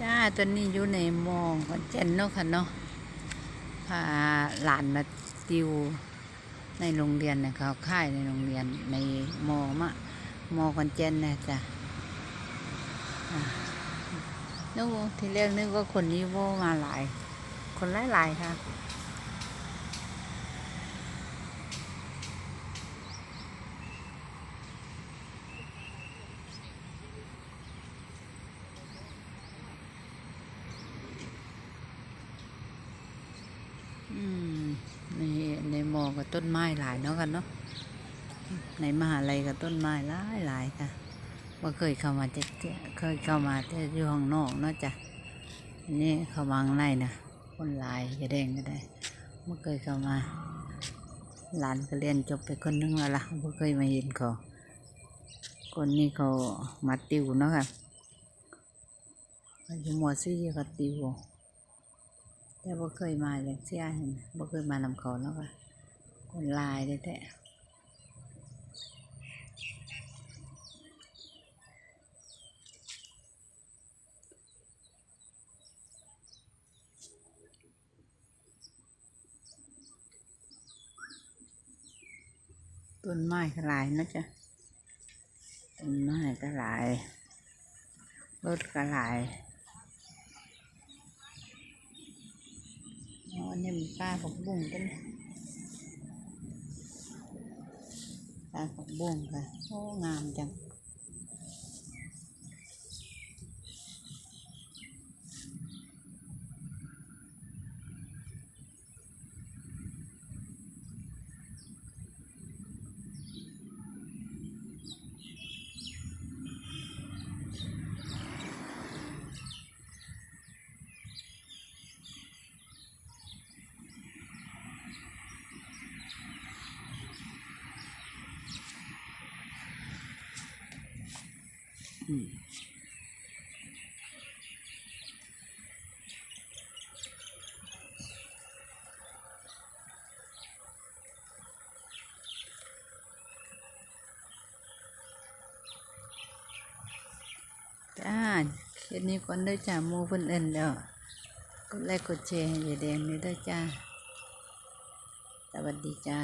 จ้าตอนนี้อยู่ในมองขอนแก่นเนาะค่ะเนาะพาหลานมาติวในโรงเรียนนะเขาค่ายในโรงเรียนในมอมะมอขอนแก่นนะจ้ะอ่นึกว่าทีแรกนึกว่าคนนี้โวมาหลาย คนหลายหลายๆค่ะ อืมในในมอ กับต้นไม้หลายเนาะกันเนาะในมหาลัยกับต้นไม้หลายหลายค่ะว่าเคยเข้ามาจะเคยเข้ามาแต่อยู่ห้องนอกเนาะจ้ะอันนี่เข้ามาข้างในนะคนหลายจะแดงก็ได้เมื่อเคยเข้ามาหลานก็เรียนจบไปคนนึงแล้วล่ะเมื่เคยมาเห็นเขาคนนี้เขามาติวเนาะค่ะอยู่มสี่เขาติวแต่บ่เคยมาอย่างเสียเห็นบ่เคยมานำเขาแล้วก็ค นลายเลยแท้ต้นไม้ก็หลายนะจ๊ะต้นไม้ก็หลายรถก็หลายอ๋ออันนี้มันปลาผักบุ้งกันปลา ผักบุ้งค่ะ โอ้ งามจัง อืมจ้าแค่นี้ก่อนเด้อจ้าหมูเพิ่นเอิ้นแล้วกดไลค์กดแชร์ให้ยายแดงเลยเด้อจ้าสวัสดีจ้า